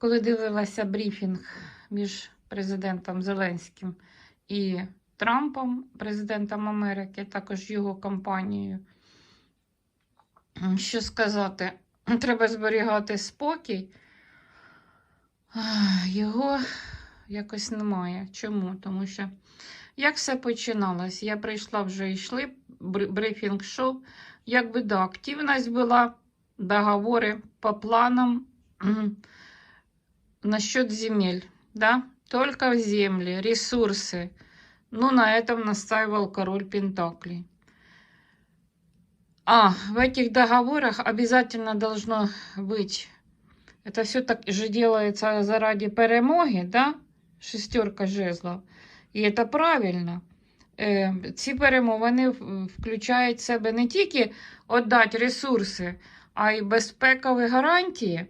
коли дивилася брифінг між президентом Зеленським і Трампом, президентом Америки, також його кампанією, що сказати, треба зберігати спокій. Його якось немає. Чому? Тому що як все починалось? Я прийшла вже йшли, брифінг шов. Якби да, активність була, договори по планам насчет земель, да, только земли, ресурсы. Ну, на этом настаивал король Пентаклей. А, в этих договорах обязательно должно быть, это все так же делается заради перемоги, да, шестерка жезлов. І це правильно. Е, ці перемовини в- включають в себе не тільки віддати ресурси, а й безпекові гарантії